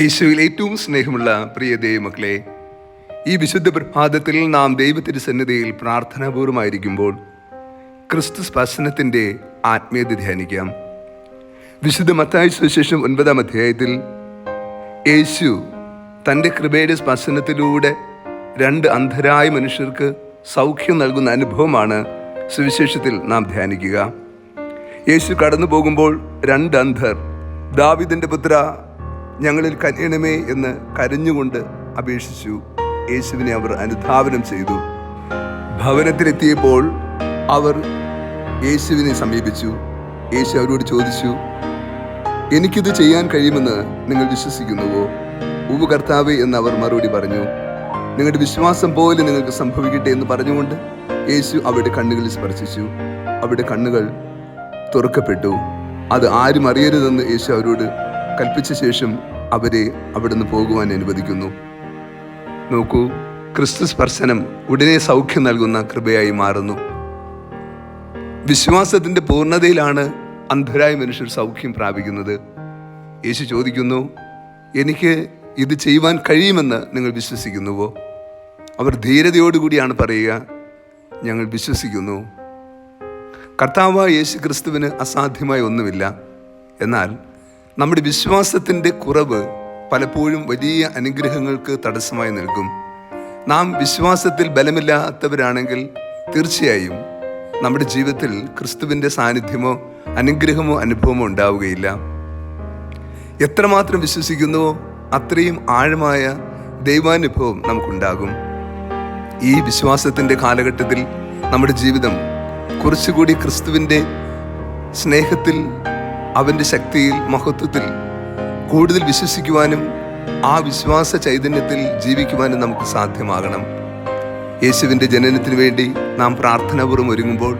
യേശുവിൽ ഏറ്റവും സ്നേഹമുള്ള പ്രിയ ദൈവമക്കളെ ഈ വിശുദ്ധ പ്രഭാതത്തിൽ നാം ദൈവത്തിന്റെ സന്നിധിയിൽ പ്രാർത്ഥനാപൂർവമായിരിക്കുമ്പോൾ ക്രിസ്തു സ്പർശനത്തിന്റെ ആത്മീയത ധ്യാനിക്കാം. വിശുദ്ധ മത്തായ സുവിശേഷം ഒൻപതാം അധ്യായത്തിൽ യേശു തന്റെ കൃപയുടെ സ്പർശനത്തിലൂടെ രണ്ട് അന്ധരായ മനുഷ്യർക്ക് സൗഖ്യം നൽകുന്ന അനുഭവമാണ് സുവിശേഷത്തിൽ നാം ധ്യാനിക്കുക. യേശു കടന്നു പോകുമ്പോൾ രണ്ട് അന്ധർ ദാവിദിന്റെ പുത്ര ഞങ്ങളിൽ കനിയണമേ എന്ന് കരഞ്ഞുകൊണ്ട് അപേക്ഷിച്ചു. യേശുവിനെ അവർ അനുധാവനം ചെയ്തു. ഭവനത്തിലെത്തിയപ്പോൾ അവർ യേശുവിനെ സമീപിച്ചു. യേശു അവരോട് ചോദിച്ചു എനിക്കിത് ചെയ്യാൻ കഴിയുമെന്ന് നിങ്ങൾ വിശ്വസിക്കുന്നുവോ? ഉവ കർത്താവേ എന്ന് അവർ മറുപടി പറഞ്ഞു. നിങ്ങളുടെ വിശ്വാസം പോലെ നിങ്ങൾക്ക് സംഭവിക്കട്ടെ എന്ന് പറഞ്ഞുകൊണ്ട് യേശു അവരുടെ കണ്ണുകളിൽ സ്പർശിച്ചു. അവരുടെ കണ്ണുകൾ തുറക്കപ്പെട്ടു. അത് ആരും അറിയരുതെന്ന് യേശു അവരോട് കൽപ്പിച്ച ശേഷം അവരെ അവിടുന്ന് പോകുവാൻ അനുവദിക്കുന്നു. നോക്കൂ ക്രിസ്തു സ്പർശനം ഉടനെ സൗഖ്യം നൽകുന്ന കൃപയായി മാറുന്നു. വിശ്വാസത്തിന്റെ പൂർണതയിലാണ് അന്ധരായ മനുഷ്യർ സൗഖ്യം പ്രാപിക്കുന്നത്. യേശു ചോദിക്കുന്നു എനിക്ക് ഇത് ചെയ്യുവാൻ കഴിയുമെന്ന് നിങ്ങൾ വിശ്വസിക്കുന്നുവോ? അവർ ധീരതയോടുകൂടിയാണ് പറയുക ഞങ്ങൾ വിശ്വസിക്കുന്നു. കർത്താവ് യേശു ക്രിസ്തുവിന് അസാധ്യമായ ഒന്നുമില്ല. എന്നാൽ നമ്മുടെ വിശ്വാസത്തിന്റെ കുറവ് പലപ്പോഴും വലിയ അനുഗ്രഹങ്ങൾക്ക് തടസ്സമായി നിൽക്കും നാം വിശ്വാസത്തിൽ ബലമില്ലാത്തവരാണെങ്കിൽ തീർച്ചയായും നമ്മുടെ ജീവിതത്തിൽ ക്രിസ്തുവിന്റെ സാന്നിധ്യമോ അനുഗ്രഹമോ അനുഭവമോ ഉണ്ടാവുകയില്ല. എത്രമാത്രം വിശ്വസിക്കുന്നുവോ അത്രയും ആഴമായ ദൈവാനുഭവം നമുക്കുണ്ടാകും. ഈ വിശ്വാസത്തിന്റെ കാലഘട്ടത്തിൽ നമ്മുടെ ജീവിതം കുറച്ചുകൂടി ക്രിസ്തുവിന്റെ സ്നേഹത്തിൽ അവന്റെ ശക്തിയിൽ മഹത്വത്തിൽ കൂടുതൽ വിശ്വസിക്കുവാനും ആ വിശ്വാസ ചൈതന്യത്തിൽ ജീവിക്കുവാനും നമുക്ക് സാധ്യമാകണം. യേശുവിന്റെ ജനനത്തിന് വേണ്ടി നാം പ്രാർത്ഥനാപൂർവം ഒരുങ്ങുമ്പോൾ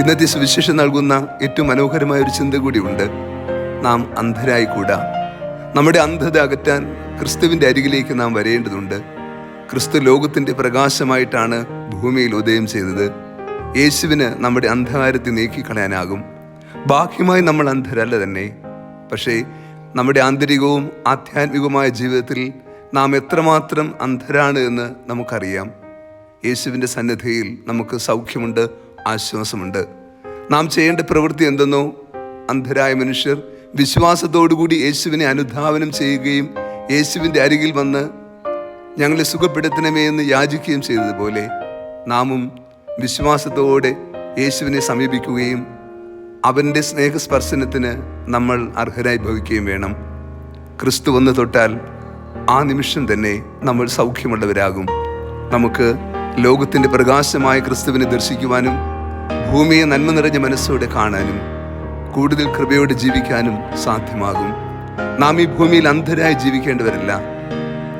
ഇന്നത്തെ സുവിശേഷം നൽകുന്ന ഏറ്റവും മനോഹരമായ ഒരു ചിന്ത കൂടിയുണ്ട് നാം അന്ധരായിക്കൂടാ. നമ്മുടെ അന്ധത അകറ്റാൻ ക്രിസ്തുവിന്റെ അരികിലേക്ക് നാം വരേണ്ടതുണ്ട്. ക്രിസ്തു ലോകത്തിന്റെ പ്രകാശമായിട്ടാണ് ഭൂമിയിൽ ഉദയം ചെയ്തത്. യേശുവിന് നമ്മുടെ അന്ധകാരത്തെ നീക്കിക്കളയാനാകും. ബാഹ്യമായി നമ്മൾ അന്ധരല്ല തന്നെ. പക്ഷേ നമ്മുടെ ആന്തരികവും ആധ്യാത്മികവുമായ ജീവിതത്തിൽ നാം എത്രമാത്രം അന്ധരാണ് എന്ന് നമുക്കറിയാം. യേശുവിന്റെ സന്നിധിയിൽ നമുക്ക് സൗഖ്യമുണ്ട് ആശ്വാസമുണ്ട്. നാം ചെയ്യേണ്ട പ്രവൃത്തി എന്തെന്നോ? അന്ധരായ മനുഷ്യർ വിശ്വാസത്തോടുകൂടി യേശുവിനെ അനുധാവനം ചെയ്യുകയും യേശുവിന്റെ അരികിൽ വന്ന് ഞങ്ങളെ സുഖപ്പെടുത്തണമേ എന്ന് യാചിക്കുകയും ചെയ്തതുപോലെ നാമും വിശ്വാസത്തോടെ യേശുവിനെ സമീപിക്കുകയും അവന്റെ സ്നേഹസ്പർശനത്തിന് നമ്മൾ അർഹരായി ഭവിക്കുകയും വേണം. ക്രിസ്തു വന്ന് തൊട്ടാൽ ആ നിമിഷം തന്നെ നമ്മൾ സൗഖ്യമുള്ളവരാകും. നമുക്ക് ലോകത്തിന്റെ പ്രകാശമായ ക്രിസ്തുവിനെ ദർശിക്കുവാനും ഭൂമിയെ നന്മ നിറഞ്ഞ മനസ്സോടെ കാണാനും കൂടുതൽ കൃപയോടെ ജീവിക്കാനും സാധ്യമാകും. നാം ഈ ഭൂമിയിൽ അന്ധരായി ജീവിക്കേണ്ടവരല്ല.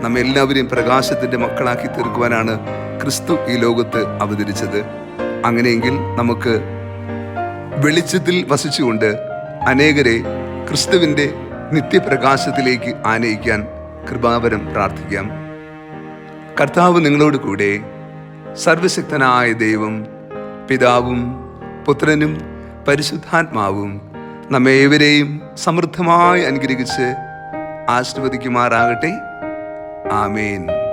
നമ്മെ എല്ലാവരെയും പ്രകാശത്തിന്റെ മക്കളാക്കി തീർക്കുവാനാണ് ക്രിസ്തു ഈ ലോകത്ത് അവതരിച്ചത്. അങ്ങനെയെങ്കിൽ നമുക്ക് വെളിച്ചത്തിൽ വസിച്ചുകൊണ്ട് അനേകരെ ക്രിസ്തുവിന്റെ നിത്യപ്രകാശത്തിലേക്ക് ആനയിക്കാൻ കൃപാവരം പ്രാർത്ഥിക്കാം. കർത്താവ് നിങ്ങളോട് കൂടെ സർവശക്തനായ ദൈവം പിതാവും പുത്രനും പരിശുദ്ധാത്മാവും നമ്മെ ഏവരെയും സമൃദ്ധമായി അനുഗ്രഹിച്ച് ആശീർവദിക്കുമാറാകട്ടെ. ആമേൻ.